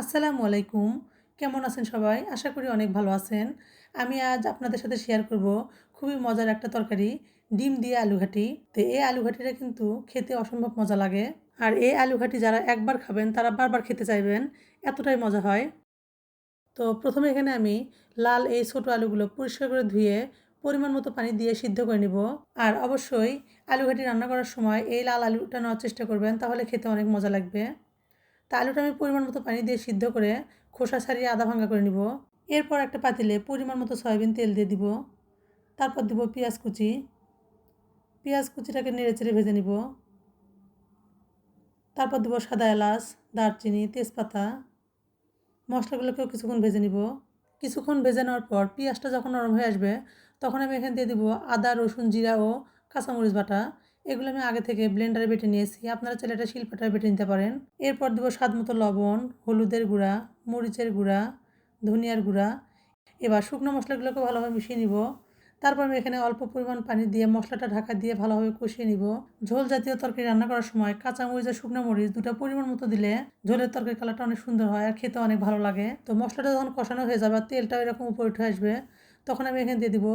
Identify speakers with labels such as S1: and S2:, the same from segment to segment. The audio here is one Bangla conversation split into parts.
S1: আসসালামু আলাইকুম। কেমন আছেন সবাই? আশা করি অনেক ভালো আছেন। আমি আজ আপনাদের সাথে শেয়ার করব খুবই মজার একটা তরকারি, ডিম দিয়ে আলু ঘাটি। তো এই আলু ঘাটিটা কিন্তু খেতে অসম্ভব মজা লাগে। আর এই আলু ঘাটি যারা একবার খাবেন, তারা বারবার খেতে চাইবেন। এতটাই মজা হয়। তো প্রথমে এখানে আমি লাল এই ছোটো আলুগুলো পরিষ্কার করে ধুয়ে পরিমাণ মতো পানি দিয়ে সিদ্ধ করে নিব। আর অবশ্যই আলু ঘাটি রান্না করার সময় এই লাল আলুটা নেওয়ার চেষ্টা করবেন, তাহলে খেতে অনেক মজা লাগবে। তা আলুটা আমি পরিমাণ মতো পানি দিয়ে সিদ্ধ করে খোসা ছাড়িয়ে আধা ভাঙ্গা করে নিব। এরপর একটা পাতিলে পরিমাণ মতো সয়াবিন তেল দিয়ে দিব। তারপর দিব পেঁয়াজ কুচি। পেঁয়াজ কুচিটাকে নেড়ে চেড়ে ভেজে নিব। তারপর দেবো সাদা এলাচ, দারচিনি, তেজপাতা। মশলাগুলোকেও কিছুক্ষণ ভেজে নিব। কিছুক্ষণ ভেজে নেওয়ার পর পেঁয়াজটা যখন নরম হয়ে আসবে, তখন আমি এখানে দিয়ে দিব আদা, রসুন, জিরা ও কাঁচামরিচ বাটা। এগুলো আমি আগে থেকে ব্লেন্ডারে বেটে নিয়েছি। আপনারা চাইলে এটা শিল্পটারে বেটে নিতে পারেন। এরপর দেবো স্বাদ মতো লবণ, হলুদের গুঁড়া, মরিচের গুঁড়া, ধনিয়ার গুঁড়া। এবার শুকনো মশলাগুলোকে ভালোভাবে মিশিয়ে নিব। তারপর আমি এখানে অল্প পরিমাণ পানি দিয়ে মশলাটা ঢাকা দিয়ে ভালোভাবে কষিয়ে নিব। ঝোল জাতীয় তরকারি রান্না করার সময় কাঁচা মরিচ আর শুকনো মরিচ দুটো পরিমাণ মতো দিলে ঝোলের তরকারি কালারটা অনেক সুন্দর হয় আর খেতে অনেক ভালো লাগে। তো মশলাটা যখন কষানো হয়ে যাবে তেলটাও এরকম উপরে উঠে আসবে তখন আমি এখানে দিয়ে দিব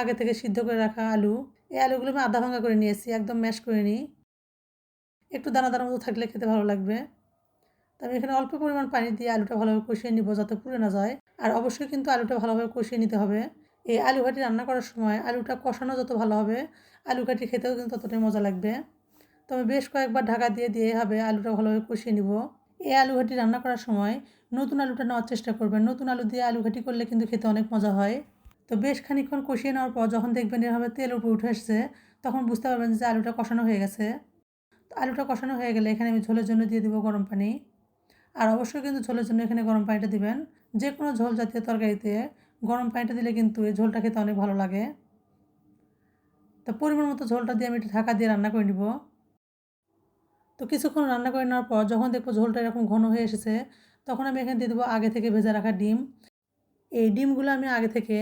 S1: আগে থেকে সিদ্ধ করে রাখা আলু। এই আলুগুলো আমি আধা ভাঙা করে নিয়েছি, একদম ম্যাশ করে নিই। একটু দানা দানা মতো থাকলে খেতে ভালো লাগবে। তো আমি এখানে অল্প পরিমাণ পানি দিয়ে আলুটা ভালোভাবে কষিয়ে নিব যাতে পুড়ে না যায়। আর অবশ্যই কিন্তু আলুটা ভালোভাবে কষিয়ে নিতে হবে। এই আলু ঘাটি রান্না করার সময় আলুটা কষানো যত ভালো হবে, আলু ঘাটি খেতেও কিন্তু ততটাই মজা লাগবে। তো আমি বেশ কয়েকবার ঢাকা দিয়ে দিয়ে হবে আলুটা ভালোভাবে কষিয়ে নিব। এই আলু ঘাটি রান্না করার সময় নতুন আলুটা নেওয়ার চেষ্টা করবেন। নতুন আলু দিয়ে আলু ঘাটি করলে কিন্তু খেতে অনেক মজা হয়। তো বেশ খানিক্ষণ কষিয়ে নেওয়ার পর যখন দেখবেন এভাবে তেল উপরে উঠে আসছে, তখন বুঝতে পারবেন যে আলুটা কষানো হয়ে গেছে। তো আলুটা কষানো হয়ে গেলে এখানে আমি ঝোলের জন্য দিয়ে দিব গরম পানি। আর অবশ্যই কিন্তু ঝোলের জন্য এখানে গরম পানিটা দিবেন। যে কোনো ঝোল জাতীয় তরকারিতে গরম পানিটা দিলে কিন্তু এই ঝোলটা খেতে অনেক ভালো লাগে। তো পরিমাণ মতো ঝোলটা দিয়ে আমি একটু ঢাকা দিয়ে রান্না করে নিব। তো কিছুক্ষণ রান্না করে নেওয়ার পর যখন দেখব ঝোলটা এরকম ঘন হয়ে এসেছে, তখন আমি এখানে দিয়ে দেবো আগে থেকে ভেজে রাখা ডিম। এই ডিমগুলো আমি আগে থেকে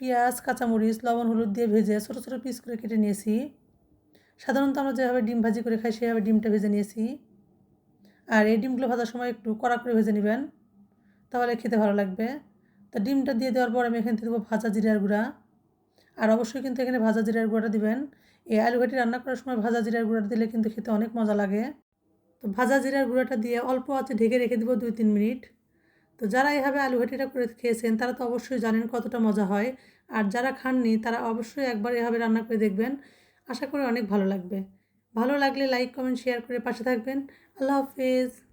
S1: পেঁয়াজ, কাঁচামরিচ, লবণ, হলুদ দিয়ে ভেজে ছোটো ছোটো পিস করে কেটে নিয়েছি। সাধারণত আমরা যেভাবে ডিম ভাজি করে খাই, সেভাবে ডিমটা ভেজে নিয়েছি। আর এই ডিমগুলো ভাজার সময় একটু কড়া করে ভেজে নেবেন, তাহলে খেতে ভালো লাগবে। তা ডিমটা দিয়ে দেওয়ার পর আমি এখানে দেবো ভাজা জিরার গুঁড়া। আর অবশ্যই কিন্তু এখানে ভাজা জিরার গুঁড়াটা দিবেন। এই আলু ঘাটি রান্না করার সময় ভাজা জিরার গুঁড়াটা দিলে কিন্তু খেতে অনেক মজা লাগে। তো ভাজা জিরার গুঁড়াটা দিয়ে অল্প আছে ঢেকে রেখে দেবো দুই তিন মিনিট। তো যারা এভাবে আলু ঘাটিটা করে খেয়েছেন, তারা তো অবশ্যই জানেন কতটা মজা হয়। আর যারা খাননি, তারা অবশ্যই একবার এভাবে রান্না করে দেখবেন। আশা করি অনেক ভালো লাগবে। ভালো লাগলে লাইক কমেন্ট শেয়ার করে পাশে থাকবেন। আল্লাহ হাফেজ।